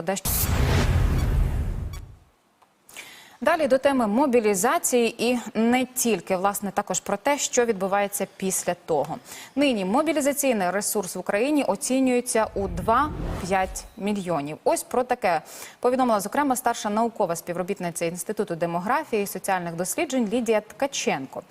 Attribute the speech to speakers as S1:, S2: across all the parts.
S1: Дещо. Далі до теми мобілізації і не тільки власне також про те, що відбувається після того. Нині мобілізаційний ресурс в Україні оцінюється у 2-5 мільйонів. Ось про таке повідомила зокрема старша наукова співробітниця інституту демографії і соціальних досліджень Лідія Ткаченко.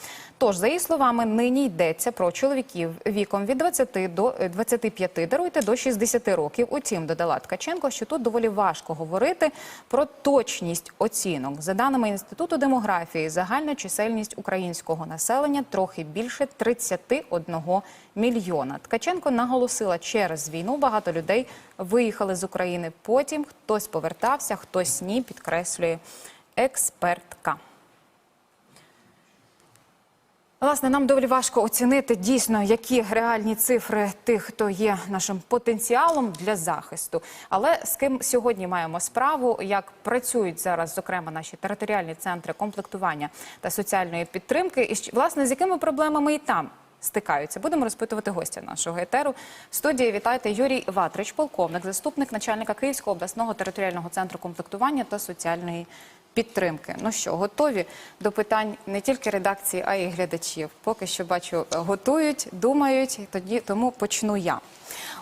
S1: Тож, за її словами, нині йдеться про чоловіків віком від 20 до е, 25, даруйте до 60 років. Утім, додала Ткаченко, що тут доволі важко говорити про точність оцінок. За даними інституту демографії, загальна чисельність українського населення трохи більше 31 мільйона. Ткаченко наголосила, через війну багато людей виїхали з України. Потім хтось повертався, хтось ні, підкреслює експертка. Власне, нам доволі важко оцінити дійсно, які реальні цифри тих, хто є нашим потенціалом для захисту. Але з ким сьогодні маємо справу, як працюють зараз, зокрема, наші територіальні центри комплектування та соціальної підтримки, і власне з якими проблемами і там стикаються. Будемо розпитувати гостя нашого етеру. В студії вітайте Юрій Ватрич, полковник, заступник начальника Київського обласного територіального центру комплектування та соціальної підтримки. Ну що, готові до питань не тільки редакції, а й глядачів. Поки що бачу, готують, думають. Тоді тому почну я.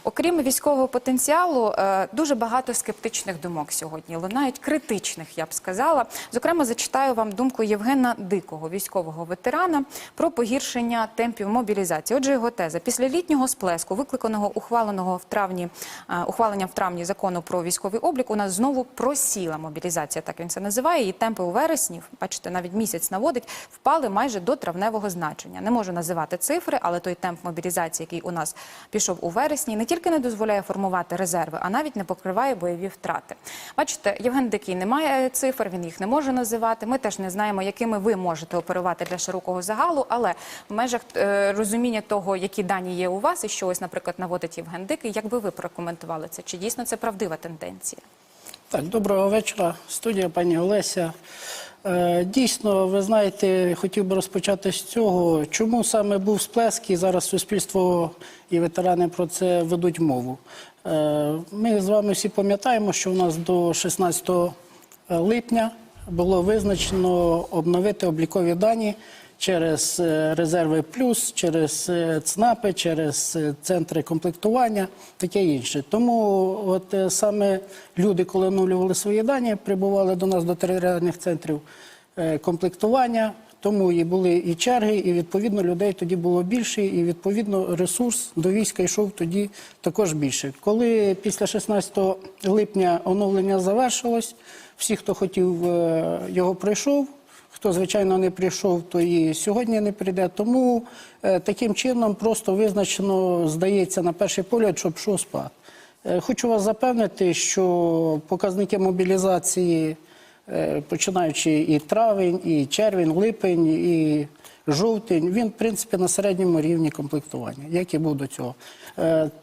S1: Окрім військового потенціалу, е, дуже багато скептичних думок сьогодні лунають, критичних, я б сказала. Зокрема, зачитаю вам думку Євгена Дикого, військового ветерана, про погіршення темпів мобілізації. Отже, його теза після літнього сплеску, викликаного ухваленого в травні е, ухвалення в травні закону про військовий облік, у нас знову просіла мобілізація. Так він це називає. Її темпи у вересні, бачите, навіть місяць наводить, впали майже до травневого значення. Не можу називати цифри, але той темп мобілізації, який у нас пішов у вересні, не тільки не дозволяє формувати резерви, а навіть не покриває бойові втрати. Бачите, Євген Дикий не має цифр, він їх не може називати. Ми теж не знаємо, якими ви можете оперувати для широкого загалу, але в межах е, розуміння того, які дані є у вас, і що ось, наприклад, наводить Євген Дикий, як би ви прокоментували це? Чи дійсно це правдива тенденція?
S2: Так, доброго вечора. Студія пані Олеся. Е, Дійсно, ви знаєте, хотів би розпочати з цього, чому саме був сплеск, і зараз суспільство і ветерани про це ведуть мову. Е, Ми з вами всі пам'ятаємо, що у нас до 16 липня було визначено обновити облікові дані через е, резерви плюс, через е, ЦНАПи, через е, центри комплектування, таке інше. Тому от саме люди, коли оновлювали свої дані, прибували до нас до територіальних центрів комплектування. Тому і були і черги, і відповідно людей тоді було більше, і відповідно ресурс до війська йшов тоді також більше. Коли після 16 липня оновлення завершилось, всі, хто хотів, його пройшов. Хто, звичайно, не прийшов, то і сьогодні не прийде. Тому е, таким чином просто визначено, здається, на перший погляд, що пішов спад. Е, хочу вас запевнити, що показники мобілізації, е, починаючи і травень, і червень, липень, і жовтень, він, в принципі, на середньому рівні комплектування, як і був до цього.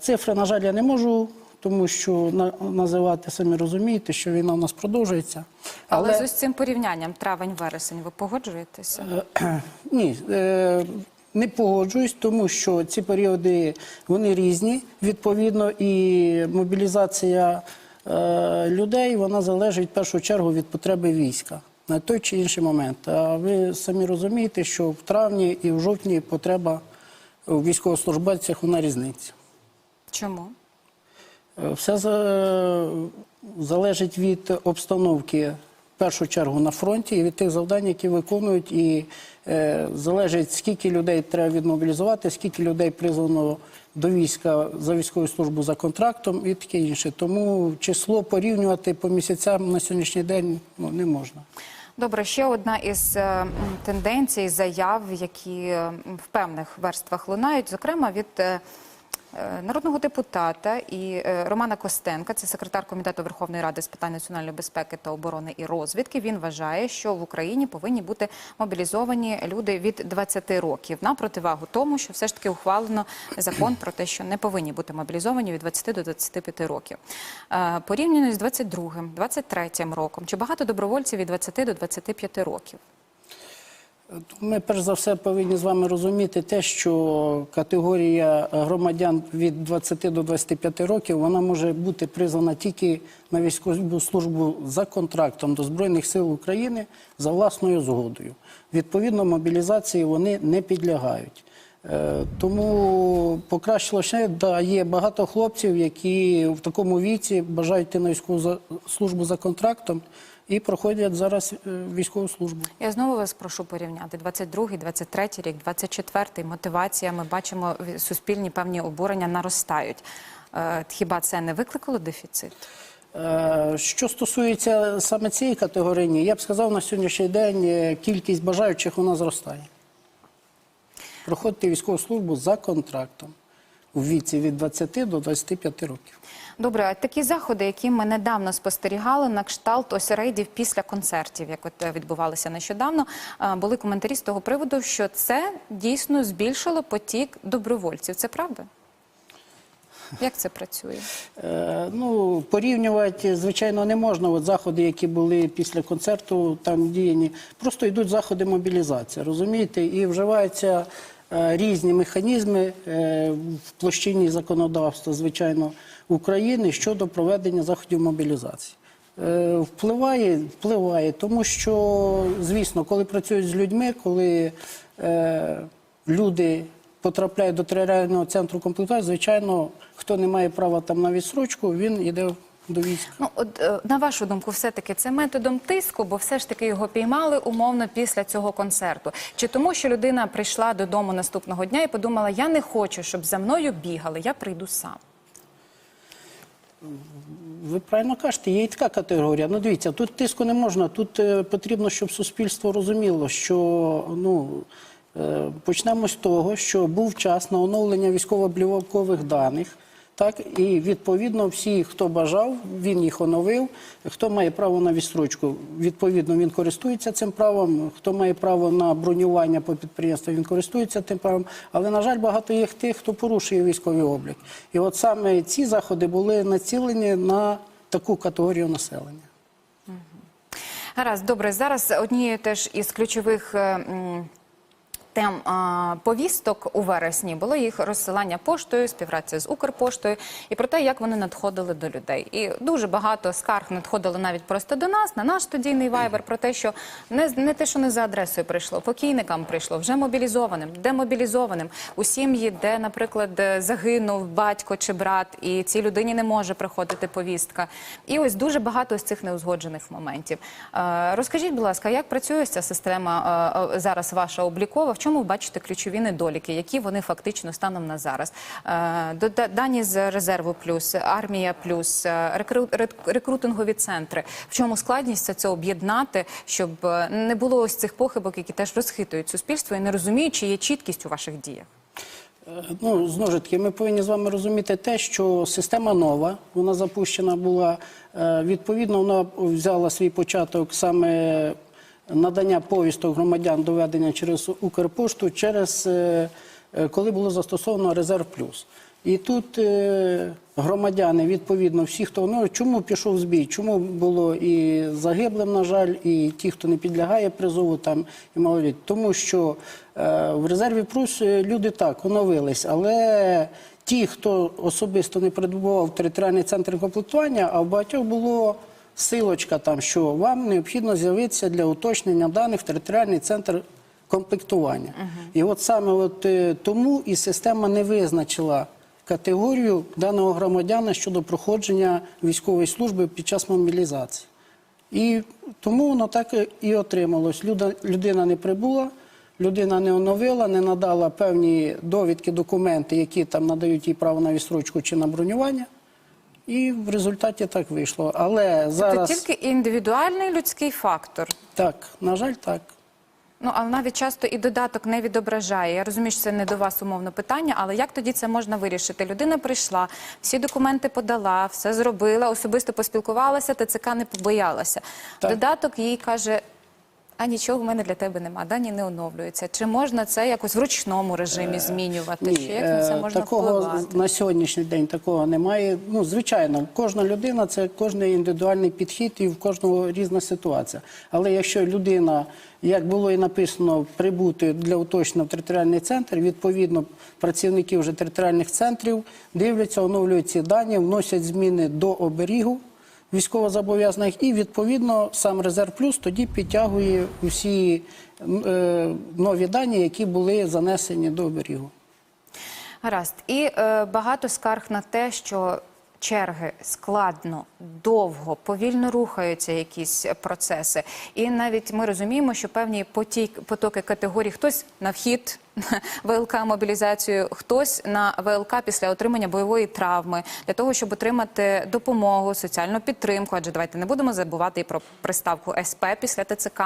S2: Цифри, на жаль, я не можу. Тому що називати самі розумієте, що війна у нас продовжується.
S1: Але, з ось цим порівнянням травень-вересень ви погоджуєтеся?
S2: Ні, е, не погоджуюсь, тому що ці періоди вони різні. Відповідно, і мобілізація е, людей вона залежить в першу чергу від потреби війська на той чи інший момент. А ви самі розумієте, що в травні і в жовтні потреба у військовослужбовцях вона різниця.
S1: Чому?
S2: Е, Все залежить від обстановки, в першу чергу на фронті, і від тих завдань, які виконують, і е, залежить, скільки людей треба відмобілізувати, скільки людей призвано до війська за військову службу за контрактом і таке інше. Тому число порівнювати по місяцям на сьогоднішній день ну, не можна.
S1: Добре, ще одна із е, тенденцій, заяв, які в певних верствах лунають, зокрема від народного депутата і е, Романа Костенка, це секретар комітету Верховної Ради з питань національної безпеки та оборони і розвідки. Він вважає, що в Україні повинні бути мобілізовані люди від 20 років на противагу тому, що все ж таки ухвалено закон про те, що не повинні бути мобілізовані від 20 до 25 років. Е, Порівняно з 22-м, 23-м роком, чи багато добровольців від 20 до 25 років?
S2: Ми перш за все повинні з вами розуміти те, що категорія громадян від 20 до 25 років вона може бути призвана тільки на військову службу за контрактом до Збройних сил України за власною згодою. Відповідно, мобілізації вони не підлягають. Е, Тому покращило ще, да, є багато хлопців, які в такому віці бажають йти на військову службу за контрактом і проходять зараз е, військову службу.
S1: Я знову вас прошу порівняти 22-й, 23-й рік, 24-й. Мотивація. Ми бачимо суспільні певні обурення наростають. Е, Хіба це не викликало дефіцит?
S2: Що стосується саме цієї категорії, я б сказав, на сьогоднішній день кількість бажаючих вона зростає. Проходити військову службу за контрактом у віці від 20 до 25 років.
S1: Добре, а такі заходи, які ми недавно спостерігали на кшталт ось рейдів після концертів, як от е, відбувалися нещодавно, е, були коментарі з того приводу, що це дійсно збільшило потік добровольців. Це правда? Як це працює?
S2: Е, Ну, порівнювати, звичайно, не можна. От заходи, які були після концерту, там діяні, просто йдуть заходи мобілізації, розумієте, і вживаються різні механізми е, в площині законодавства, звичайно, України щодо проведення заходів мобілізації. Е, Впливає, впливає, тому що, звісно, коли працюють з людьми, коли е, люди потрапляють до територіального центру комплектації, звичайно, хто не має права там на відсрочку, він йде до війська.
S1: Ну, от е, на вашу думку, все-таки це методом тиску, бо все ж таки його піймали умовно після цього концерту. Чи тому, що людина прийшла додому наступного дня і подумала, я не хочу, щоб за мною бігали, я прийду сам.
S2: Ви правильно кажете, є і така категорія. Ну, дивіться, тут тиску не можна. Тут е, потрібно, щоб суспільство розуміло, що ну, е, почнемо з того, що був час на оновлення військово-облікових даних. Так, і відповідно всі, хто бажав, він їх оновив. Хто має право на відстрочку, відповідно він користується цим правом. Хто має право на бронювання по підприємству, він користується тим правом. Але на жаль, багато є тих, хто порушує військовий облік. І от саме ці заходи були націлені на таку категорію населення.
S1: Гаразд, добре. Зараз однією теж із ключових е, м, тем повісток у вересні було їх розсилання поштою, співпраця з Укрпоштою і про те, як вони надходили до людей. І дуже багато скарг надходило навіть просто до нас, на наш студійний вайбер, про те, що не, не те, що не за адресою прийшло, покійникам прийшло, вже мобілізованим, демобілізованим, у сім'ї, де, наприклад, загинув батько чи брат, і цій людині не може приходити повістка. І ось дуже багато з цих неузгоджених моментів. Е, Розкажіть, будь ласка, як працює ця система е, е, зараз ваша облікова? Чому бачите ключові недоліки, які вони фактично станом на зараз? Е, Дані з резерву плюс, армія плюс, е, рекрутингові центри. В чому складність це, об'єднати, щоб е, не було ось цих похибок, які теж розхитують суспільство і не розуміють, чи є чіткість у ваших діях?
S2: Ну, знову ж таки, ми повинні з вами розуміти те, що система нова, вона запущена була. Відповідно, вона взяла свій початок саме надання повісток громадян доведення через Укрпошту, через е, е, коли було застосовано резерв плюс. І тут е, громадяни, відповідно, всі, хто ну чому пішов збій, чому було і загиблим, на жаль, і ті, хто не підлягає призову, там і малолітні. Тому що в резерві плюс люди так оновились, але ті, хто особисто не перебував територіальний центр комплектування, а в багатьох було силочка там, що вам необхідно з'явитися для уточнення даних в територіальний центр комплектування. І от саме от, е, тому і система не визначила категорію даного громадяна щодо проходження військової служби під час мобілізації. І тому воно так і отрималось. Людина не прибула, людина не оновила, не надала певні довідки, документи, які там надають їй право на відстрочку чи на бронювання. І в результаті так вийшло. Але зараз
S1: Це тільки індивідуальний людський фактор.
S2: так, на жаль, так.
S1: Ну, але навіть часто і додаток не відображає. Я розумію, що це не до вас умовно питання, але як тоді це можна вирішити? Людина прийшла, всі документи подала, все зробила, особисто поспілкувалася, ТЦК не побоялася.
S2: Так.
S1: Додаток їй каже. А нічого в мене для тебе нема, дані не оновлюються. Чи можна це якось в ручному режимі змінювати?
S2: Ні,
S1: Чи як на це
S2: е,
S1: можна
S2: такого
S1: впливати?
S2: на сьогоднішній день такого немає. Ну, звичайно, кожна людина це кожен індивідуальний підхід і в кожного різна ситуація. Але якщо людина, як було і написано, прибути для уточнення в територіальний центр, відповідно, працівники вже територіальних центрів дивляться, оновлюють ці дані, вносять зміни до оберігу військовозобов'язаних, і відповідно сам резерв плюс тоді підтягує усі е, нові дані, які були занесені до оберігу.
S1: Гаразд. І е, багато скарг на те, що черги складно, довго, повільно рухаються якісь процеси. І навіть ми розуміємо, що певні потік, потоки категорій хтось на вхід. ВЛК мобілізацію, хтось на ВЛК після отримання бойової травми для того, щоб отримати допомогу, соціальну підтримку. Адже давайте не будемо забувати і про приставку СП після ТЦК.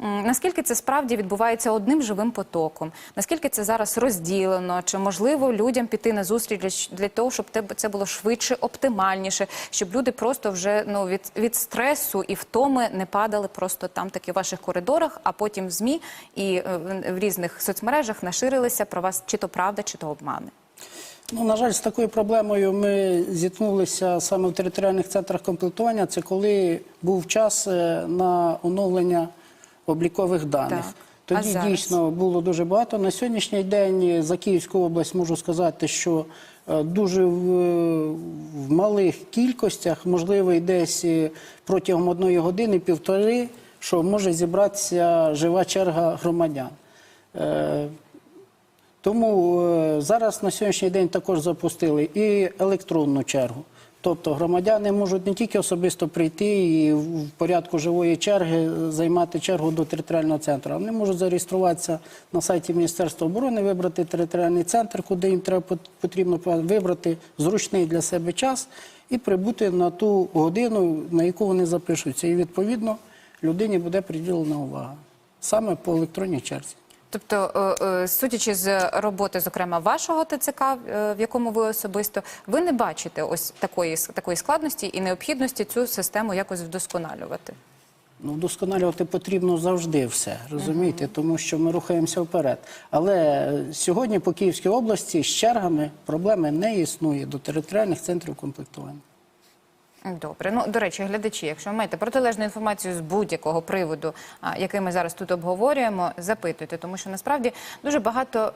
S1: Наскільки це справді відбувається одним живим потоком? Наскільки це зараз розділено? Чи можливо людям піти на зустріч для, того, щоб це було швидше, оптимальніше, щоб люди просто вже ну від, від стресу і втоми не падали просто там таки в ваших коридорах, а потім в змі і е, в- в різних соцмережах наширилися про вас, чи то правда, чи то обмани.
S2: Ну, на жаль, з такою проблемою ми зіткнулися саме в територіальних центрах комплектування. Це коли був час е, на оновлення облікових даних.
S1: Так.
S2: Тоді
S1: зараз?
S2: дійсно було дуже багато. На сьогоднішній день за Київську область можу сказати, що е, дуже в, в малих кількостях, можливо, і десь е, протягом одної години, півтори, що може зібратися жива черга громадян. Е, тому зараз на сьогоднішній день також запустили і електронну чергу. Тобто громадяни можуть не тільки особисто прийти і в порядку живої черги займати чергу до територіального центру, вони можуть зареєструватися на сайті Міністерства оборони, вибрати територіальний центр, куди їм треба потрібно вибрати зручний для себе час і прибути на ту годину, на яку вони запишуться. І відповідно людині буде приділена увага саме по електронній черзі.
S1: Тобто, е, е, судячи з роботи, зокрема вашого ТЦК, е, в якому ви особисто, ви не бачите ось такої такої складності і необхідності цю систему якось вдосконалювати.
S2: Ну, вдосконалювати потрібно завжди все, розумієте, тому що ми рухаємося вперед. Але сьогодні по Київській області з чергами проблеми не існує до територіальних центрів комплектування.
S1: Добре, ну до речі, глядачі, якщо ви маєте протилежну інформацію з будь-якого приводу, який ми зараз тут обговорюємо, запитуйте, тому що насправді дуже багато.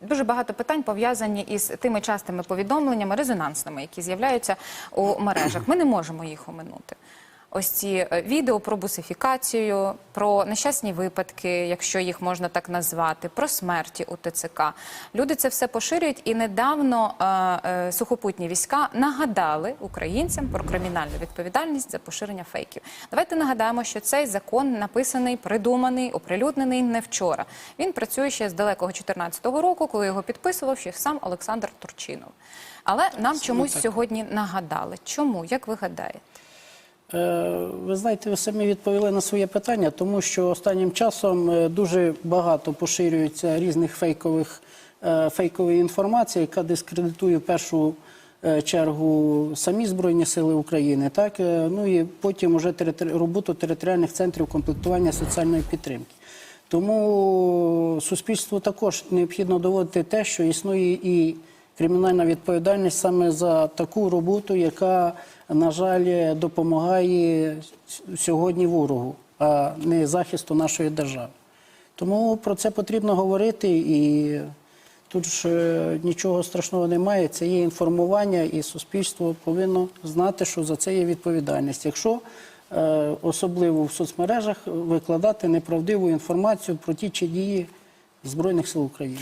S1: Дуже багато питань пов'язані із тими частими повідомленнями, резонансними, які з'являються у мережах. Ми не можемо їх оминути. Ось ці е, відео про бусифікацію, про нещасні випадки, якщо їх можна так назвати, про смерті у ТЦК. Люди це все поширюють, і недавно е, е, сухопутні війська нагадали українцям про кримінальну відповідальність за поширення фейків. Давайте нагадаємо, що цей закон написаний, придуманий, оприлюднений не вчора. Він працює ще з далекого 2014 року, коли його підписував ще сам Олександр Турчинов. Але нам чомусь
S2: так.
S1: сьогодні нагадали. Чому? Як ви гадаєте?
S2: Е, Ви знаєте, ви самі відповіли на своє питання, тому що останнім часом е, дуже багато поширюється різних фейкових е, фейкової інформації, яка дискредитує в першу чергу самі Збройні Сили України, так ну і потім територи- роботу територіальних центрів комплектування соціальної підтримки. Тому суспільству також необхідно доводити те, що існує і кримінальна відповідальність саме за таку роботу, яка, на жаль, допомагає сьогодні ворогу, а не захисту нашої держави. Тому про це потрібно говорити, і тут ж е, нічого страшного немає. Це є інформування, і суспільство повинно знати, що за це є відповідальність. Якщо е, особливо в соцмережах викладати неправдиву інформацію про ті чи дії Збройних сил України.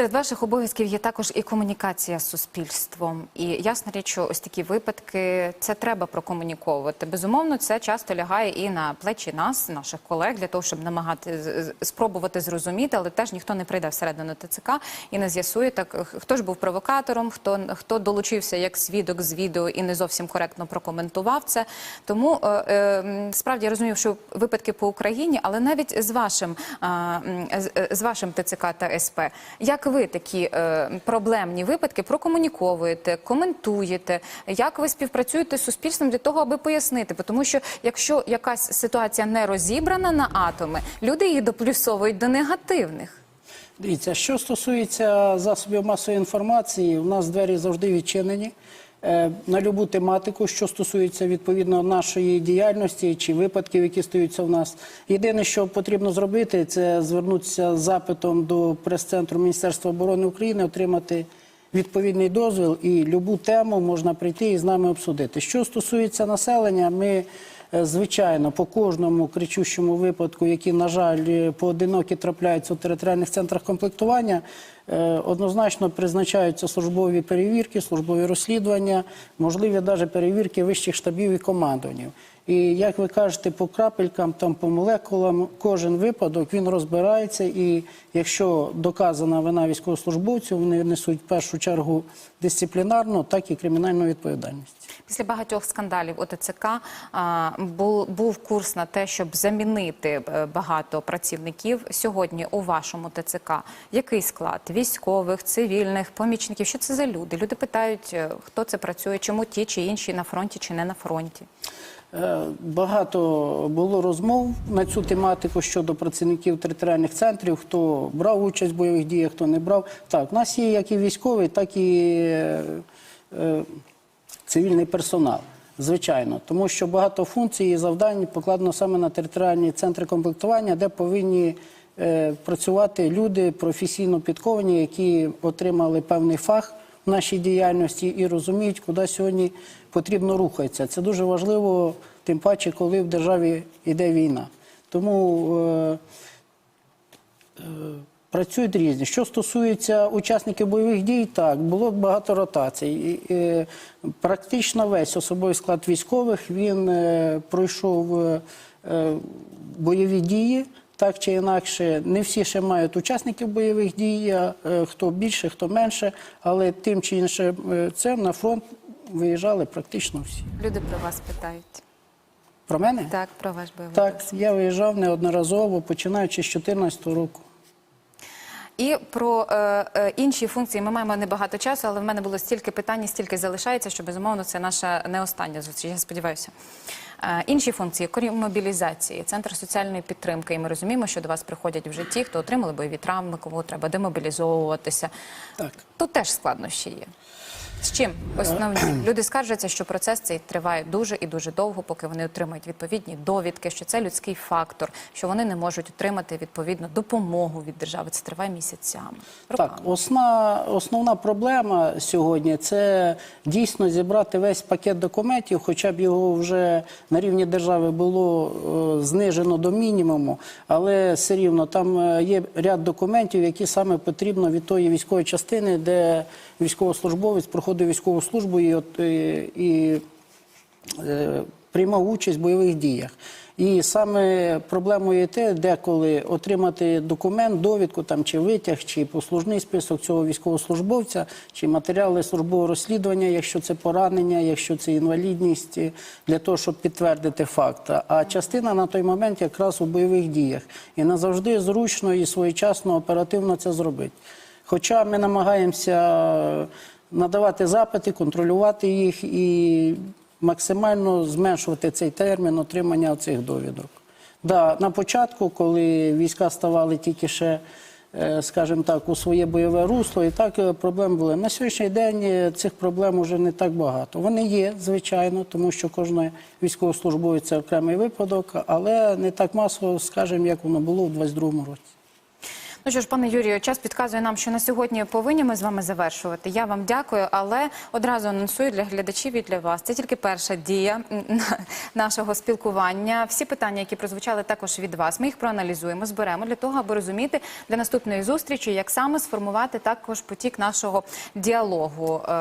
S1: Серед ваших обов'язків є також і комунікація з суспільством. І ясна річ, що ось такі випадки це треба прокомуніковувати. Безумовно, це часто лягає і на плечі нас, наших колег, для того, щоб намагати спробувати зрозуміти, але теж ніхто не прийде всередину ТЦК і не з'ясує так, хто ж був провокатором, хто хто долучився як свідок з відео і не зовсім коректно прокоментував це. Тому е, е, справді я розумію, що випадки по Україні, але навіть з вашим м, з, вашим ТЦК та СП, як ви такі е, проблемні випадки прокомуніковуєте, коментуєте? Як ви співпрацюєте з суспільством для того, аби пояснити? Тому що якщо якась ситуація не розібрана на атоми, люди її доплюсовують до негативних.
S2: Дивіться, що стосується засобів масової інформації, у нас двері завжди відчинені. Е, На любу тематику, що стосується відповідно нашої діяльності чи випадків, які стаються в нас. Єдине, що потрібно зробити, це звернутися з запитом до прес-центру Міністерства оборони України, отримати відповідний дозвіл і любу тему можна прийти і з нами обсудити. Що стосується населення, ми Звичайно, по кожному кричущому випадку, які, на жаль, е, поодинокі трапляються у територіальних центрах комплектування, е, однозначно призначаються службові перевірки, службові розслідування, можливі навіть перевірки вищих штабів і командуванів. І як ви кажете, по крапелькам, там по молекулам, кожен випадок він розбирається. І якщо доказана вина військовослужбовців, вони несуть в першу чергу дисциплінарну, так і кримінальну відповідальність.
S1: Після багатьох скандалів ОТЦК був, курс на те, щоб замінити е, багато працівників. Сьогодні у вашому ТЦК який склад військових, цивільних, помічників? Що це за люди? Люди питають, е, хто це працює, чому ті чи інші на фронті чи не на фронті.
S2: Е, Багато було розмов на цю тематику щодо працівників територіальних центрів, хто брав участь в бойових діях, хто не брав. Так, у нас є як і військовий, так і цивільний персонал. Звичайно, тому що багато функцій і завдань покладено саме на територіальні центри комплектування, де повинні е, працювати люди професійно підковані, які отримали певний фах в нашій діяльності і розуміють, куди сьогодні потрібно рухатися. Це дуже важливо, тим паче, коли в державі йде війна. Тому е, е, працюють різні. Що стосується учасників бойових дій, так було багато ротацій. Е, практично весь особовий склад військових він е, пройшов е, бойові дії. Так чи інакше, не всі ще мають учасників бойових дій, хто більше, хто менше, але тим чи іншим це на фронт виїжджали практично всі.
S1: Люди про вас питають.
S2: Про мене?
S1: Так, про ваш бойовий
S2: Так,
S1: досвід.
S2: я виїжджав неодноразово, починаючи з 2014 року.
S1: І про е, е, інші функції ми маємо небагато часу, але в мене було стільки питань, і стільки залишається, що безумовно це наша не остання зустріч. Я сподіваюся. Е, інші функції, крім мобілізації, центр соціальної підтримки. І ми розуміємо, що до вас приходять вже ті, хто отримали бойові травми, кому треба демобілізовуватися.
S2: Так.
S1: Тут теж складнощі є. З чим основні люди скаржаться, що процес цей триває дуже і дуже довго, поки вони отримають відповідні довідки, що це людський фактор, що вони не можуть отримати відповідну допомогу від держави. Це триває місяцями.
S2: Так, осна, основна проблема сьогодні це дійсно зібрати весь пакет документів, хоча б його вже на рівні держави було е, знижено до мінімуму, але все рівно там е, є ряд документів, які саме потрібно від тої військової частини, де військовослужбовець проходив військову службу і, от, е, і е, приймав участь в бойових діях. І саме проблемою те, деколи отримати документ, довідку там чи витяг, чи послужний список цього військовослужбовця, чи матеріали службового розслідування, якщо це поранення, якщо це інвалідність, для того, щоб підтвердити факт. А частина на той момент якраз у бойових діях. І назавжди зручно і своєчасно оперативно це зробити. Хоча ми намагаємося надавати запити, контролювати їх і максимально зменшувати цей термін отримання цих довідок. Да, на початку, коли війська ставали тільки ще, е, скажімо так, у своє бойове русло, і так е, проблем були. На сьогоднішній день е, цих проблем вже не так багато. Вони є, звичайно, тому що кожен військовослужбовець це окремий випадок, але не так масово, скажімо, як воно було у 2022 році.
S1: Ну що ж, пане Юрію, час підказує нам, що на сьогодні повинні ми з вами завершувати. Я вам дякую, але одразу анонсую для глядачів і для вас. Це тільки перша дія нашого спілкування. Всі питання, які прозвучали також від вас, ми їх проаналізуємо, зберемо для того, аби розуміти для наступної зустрічі, як саме сформувати також потік нашого діалогу. Е,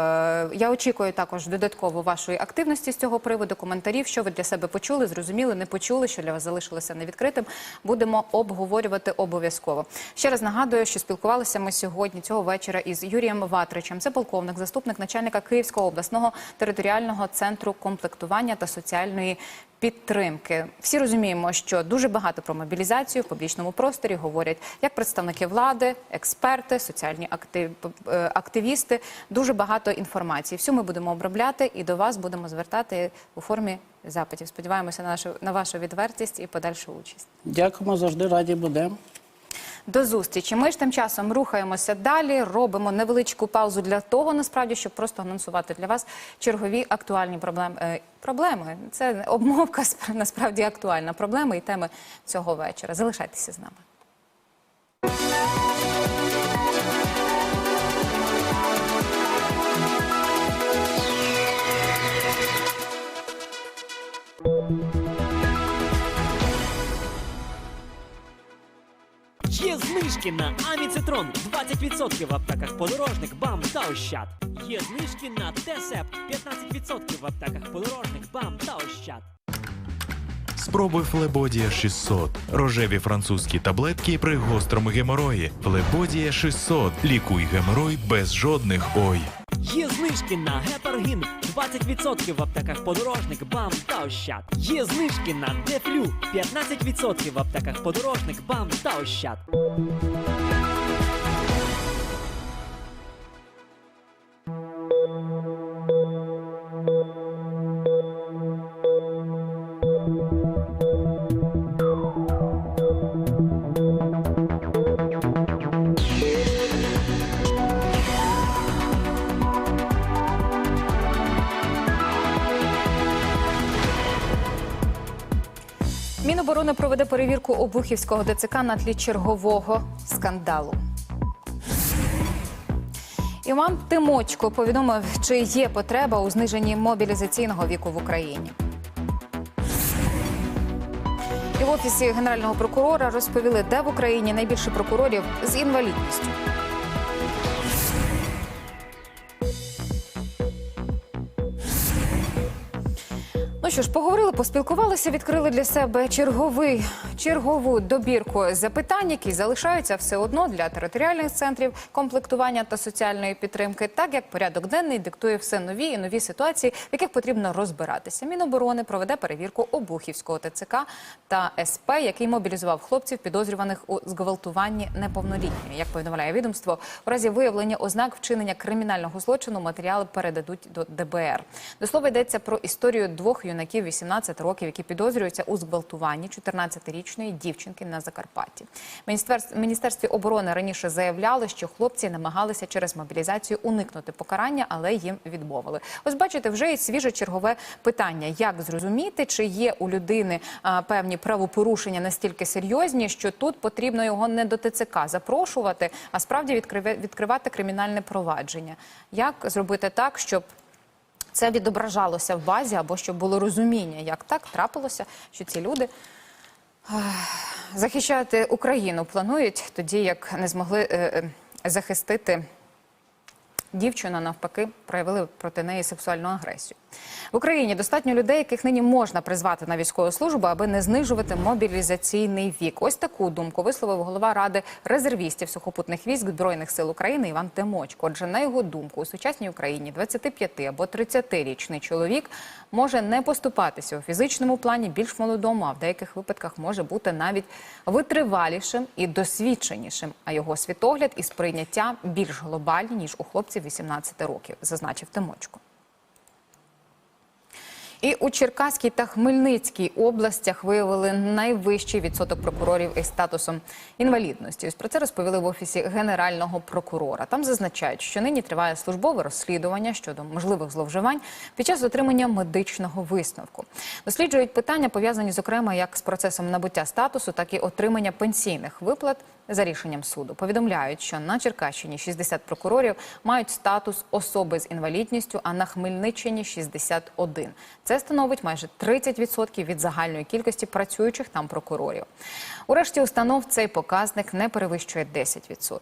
S1: я очікую також додатково вашої активності з цього приводу, коментарів, що ви для себе почули, зрозуміли, не почули, що для вас залишилося невідкритим. Будемо обговорювати обов'язково. Ще Раз нагадую, що спілкувалися ми сьогодні цього вечора із Юрієм Ватричем. Це полковник, заступник начальника Київського обласного територіального центру комплектування та соціальної підтримки. Всі розуміємо, що дуже багато про мобілізацію в публічному просторі говорять як представники влади, експерти, соціальні актив, е, активісти. Дуже багато інформації. Всю ми будемо обробляти і до вас будемо звертати у формі запитів. Сподіваємося на нашу на вашу відвертість і подальшу участь.
S2: Дякуємо, завжди раді будемо.
S1: До зустрічі. Ми ж тим часом рухаємося далі, робимо невеличку паузу для того, насправді, щоб просто анонсувати для вас чергові актуальні проблеми. Е, проблеми. Це обмовка спра- насправді актуальна проблема і теми цього вечора. Залишайтеся з нами.
S3: Знижки на Аміцитрон 20% в аптеках подорожник, БАМ та Ощад. Є знижки на Тесеп 15% в аптеках подорожник, БАМ та Ощад.
S4: Спробуй Флебодія 600. Рожеві французькі таблетки при гострому геморої. Флебодія 600. Лікуй геморой без жодних ой.
S3: Є знижки на Гепаргін 20% в аптеках подорожник, БАМ та Ощад. Є знижки на Дефлю 15% в аптеках подорожник, БАМ та Ощад.
S1: Міноборони проведе перевірку Обухівського ДЦК на тлі чергового скандалу. Іван Тимочко повідомив, чи є потреба у зниженні мобілізаційного віку в Україні. І в офісі генерального прокурора розповіли, де в Україні найбільше прокурорів з інвалідністю. Ну що ж, поговорили, поспілкувалися, відкрили для себе черговий чергову добірку запитань, які залишаються все одно для територіальних центрів комплектування та соціальної підтримки, так як порядок денний диктує все нові і нові ситуації, в яких потрібно розбиратися. Міноборони проведе перевірку Обухівського ТЦК та СП, який мобілізував хлопців, підозрюваних у зґвалтуванні неповнолітніми. Як повідомляє відомство, у разі виявлення ознак вчинення кримінального злочину матеріали передадуть до ДБР. До слова йдеться про історію двох юнаків 18 років, які підозрюються у зґвалтуванні 14-річної дівчинки на Закарпатті. Міністерств- Міністерстві оборони раніше заявляли, що хлопці намагалися через мобілізацію уникнути покарання, але їм відмовили. Ось бачите, вже і свіже чергове питання: як зрозуміти, чи є у людини певні правопорушення настільки серйозні, що тут потрібно його не до ТЦК запрошувати, а справді відкривати кримінальне провадження. Як зробити так, щоб це відображалося в базі, або щоб було розуміння, як так трапилося, що ці люди захищати Україну планують, тоді як не змогли е, е, захистити дівчину, навпаки, проявили проти неї сексуальну агресію. В Україні достатньо людей, яких нині можна призвати на військову службу, аби не знижувати мобілізаційний вік. Ось таку думку висловив голова ради резервістів сухопутних військ збройних сил України Іван Тимочко. Отже, на його думку, у сучасній Україні 25 або 30-річний чоловік може не поступатися у фізичному плані більш молодому, а в деяких випадках може бути навіть витривалішим і досвідченішим. А його світогляд і сприйняття більш глобальні ніж у хлопців 18 років, зазначив Тимочко. І у Черкаській та Хмельницькій областях виявили найвищий відсоток прокурорів із статусом інвалідності. Ось про це розповіли в офісі генерального прокурора. Там зазначають, що нині триває службове розслідування щодо можливих зловживань під час отримання медичного висновку. Досліджують питання пов'язані зокрема як з процесом набуття статусу, так і отримання пенсійних виплат за рішенням суду. Повідомляють, що на Черкащині 60 прокурорів мають статус особи з інвалідністю, а на Хмельниччині 61. Це становить майже 30% від загальної кількості працюючих там прокурорів. У решті установ цей показник не перевищує 10%.